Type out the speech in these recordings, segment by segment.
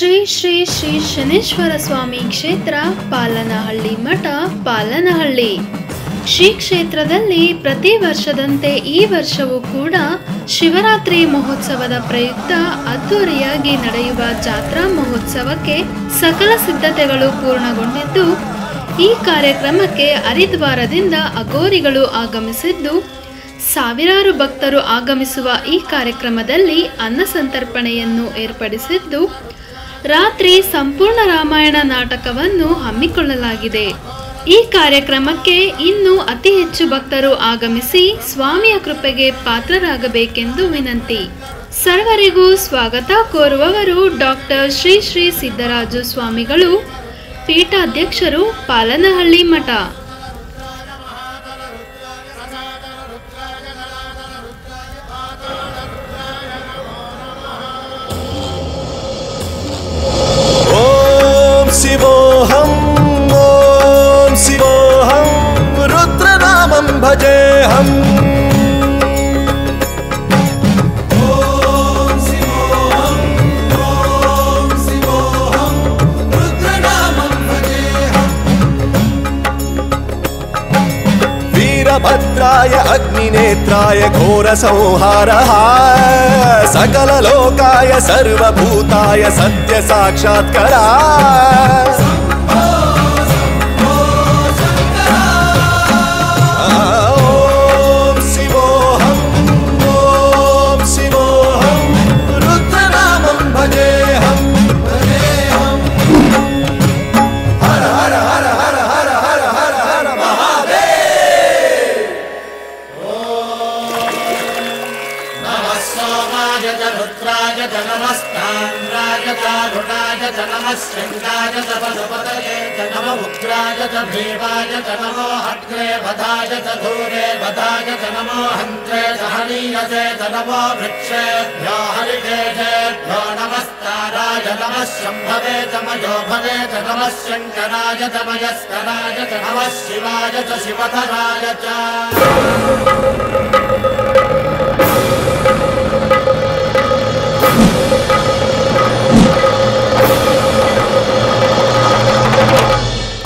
ಶ್ರೀ ಶ್ರೀ ಶ್ರೀ ಶನೇಶ್ವರ ಸ್ವಾಮಿ ಕ್ಷೇತ್ರ ಪಾಲನಹಳ್ಳಿ ಮಠ ಪಾಲನಹಳ್ಳಿ. ಶ್ರೀ ಕ್ಷೇತ್ರದಲ್ಲಿ ಪ್ರತಿ ವರ್ಷದಂತೆ ಈ ವರ್ಷವೂ ಕೂಡ ಶಿವರಾತ್ರಿ ಮಹೋತ್ಸವದ ಪ್ರಯುಕ್ತ ಅದ್ದೂರಿಯಾಗಿ ನಡೆಯುವ ಜಾತ್ರಾ ಮಹೋತ್ಸವಕ್ಕೆ ಸಕಲ ಸಿದ್ಧತೆಗಳು ಪೂರ್ಣಗೊಂಡಿದ್ದು, ಈ ಕಾರ್ಯಕ್ರಮಕ್ಕೆ ಹರಿದ್ವಾರದಿಂದ ಅಗೋರಿಗಳು ಆಗಮಿಸಿದ್ದು, ಸಾವಿರಾರು ಭಕ್ತರು ಆಗಮಿಸುವ ಈ ಕಾರ್ಯಕ್ರಮದಲ್ಲಿ ಅನ್ನ ಸಂತರ್ಪಣೆಯನ್ನು ಏರ್ಪಡಿಸಿದ್ದು ರಾತ್ರಿ ಸಂಪೂರ್ಣ ರಾಮಾಯಣ ನಾಟಕವನ್ನು ಹಮ್ಮಿಕೊಳ್ಳಲಾಗಿದೆ. ಈ ಕಾರ್ಯಕ್ರಮಕ್ಕೆ ಇನ್ನು ಅತಿ ಹೆಚ್ಚು ಭಕ್ತರು ಆಗಮಿಸಿ ಸ್ವಾಮಿಯ ಕೃಪೆಗೆ ಪಾತ್ರರಾಗಬೇಕೆಂದು ವಿನಂತಿ. ಸರ್ವರಿಗೂ ಸ್ವಾಗತ ಕೋರುವವರು ಡಾಕ್ಟರ್ ಶ್ರೀ ಶ್ರೀ ಸಿದ್ದರಾಜು ಸ್ವಾಮಿಗಳು ಪೀಠಾಧ್ಯಕ್ಷರು ಪಾಲನಹಳ್ಳಿ ಮಠ. राम भजे हम। भद्राय अग्निनेत्राय घोरसंहारः सकललोकाय सर्वभूताय सत्यसाक्षात्करा च रुद्राय च नमस्ताम्राय चारुणाय च नमः शृङ्गाय च पशुपतये च नम उग्राय च भीमाय च नमो हग्रे वधाय च धूरे वधाय च नमो हन्त्रे च हनीयसे च नमो वृक्षेभ्यो हरिकेशेभ्यो नमस्ताराय नमः शम्भवे च मयोभवे च नमः शङ्कराय च मयस्कराय च नमः शिवाय च शिवधराय च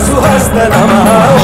su hasta la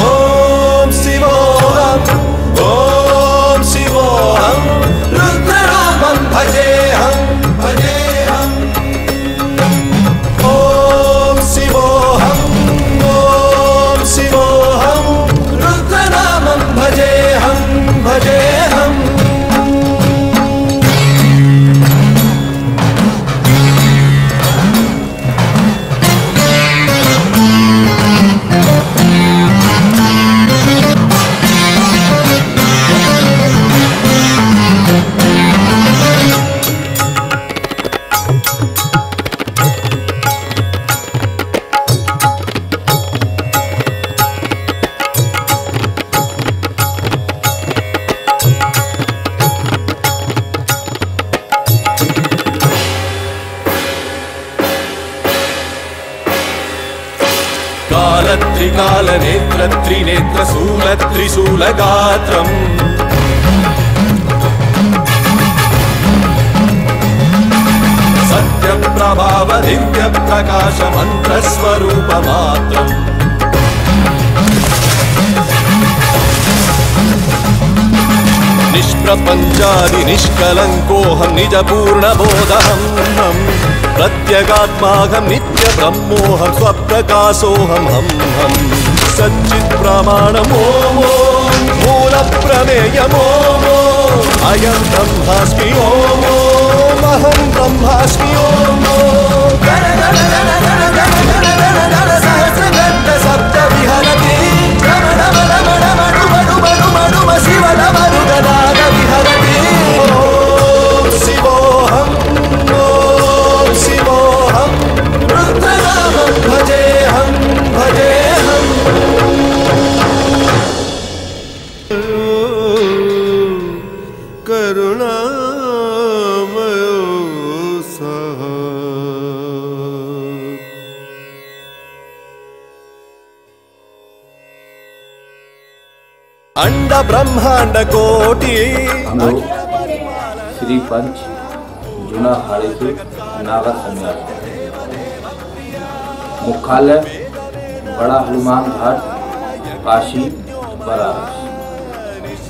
नेत्र त्रिनेत्रशूलत्रिशूलगात्रम् सत्यं प्रभाव नित्यप्रकाशमन्त्रस्वरूपमात्रम् निष्प्रपञ्चादिनिष्कलङ्कोऽहं निजपूर्णबोधहं प्रत्यगात्माघ नित्यदम्मोऽह हम् सच्चित् सञ्चित्प्रामाणमोमो मूलप्रमेयमोमो अयं ब्रह्मास्मि ओमो अंड ब्रह्मांड कोटि। श्री पंच, जुना हाड़ी से नागा संन्यास। मुख्यालय, बड़ा हनुमान घाट, काशी, बनारस।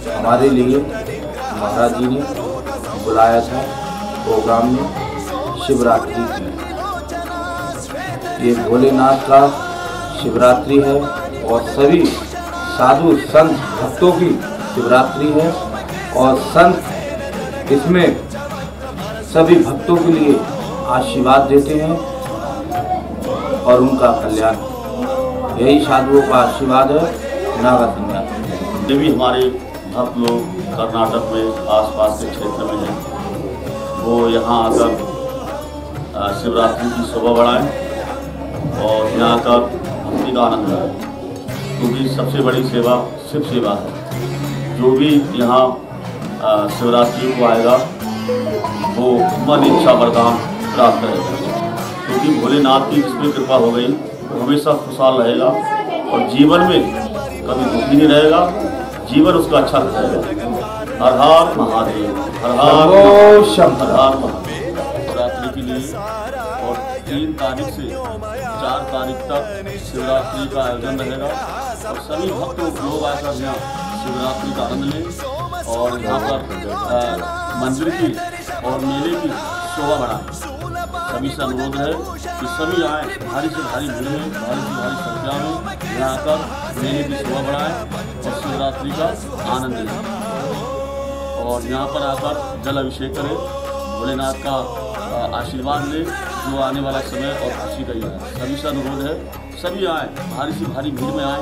हमारे लिए महाराज जी ने बुलाया था, प्रोग्राम में शिवरात्रि की ये भोलेनाथ का शिवरात्रि है और सभी साधु संत भक्तों की शिवरात्रि है और संत इसमें सभी भक्तों के लिए आशीर्वाद देते हैं और उनका कल्याण। यही साधुओं का आशीर्वाद है। नागा जो भी हमारे भक्त लोग कर्नाटक में आसपास के क्षेत्र में हैं, वो यहाँ आकर शिवरात्रि की शोभा बढ़ाएँ और यहाँ आकर भक्ति का आनंद क्योंकि सबसे बड़ी सेवा शिव सेवा है जो भी यहाँ शिवरात्रि को आएगा वो मन इच्छा वरदान प्राप्त करेगा। क्योंकि भोलेनाथ की जिसमें कृपा हो गई वो हमेशा खुशहाल रहेगा और जीवन में कभी दुखी नहीं रहेगा जीवन उसका अच्छा रहेगा। हर हर महादेव हर हर हर हर महादेव। शिवरात्रि के लिए और तीन तारीख से चार तारीख तक शिवरात्रि का आयोजन रहेगा और सभी भक्त लोग आकर यहाँ शिवरात्रि का आनंद लें और यहाँ पर मंदिर की और मेले की शोभा बढ़ाएँ। सभी से अनुरोध है कि सभी आए, भारी से भारी भीड़ में, भारी से भारी संख्या में यहाँ आकर मेले की शोभा बढ़ाएँ और शिवरात्रि का आनंद लें। और यहाँ पर आकर जल अभिषेक करें, भोलेनाथ का आशीर्वाद लें जो आने वाला समय और खुशी का ही है सभी से अनुरोध है, सभी आए, भारी से भारी भीड़ में आए,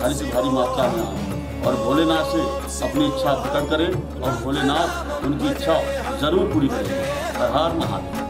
भारी से भारी मात्रा में आए। और भोलेनाथ से अपनी इच्छा प्रकट करें और भोलेनाथ उनकी इच्छा ज़रूर पूरी करेंगे हर हर महादेव।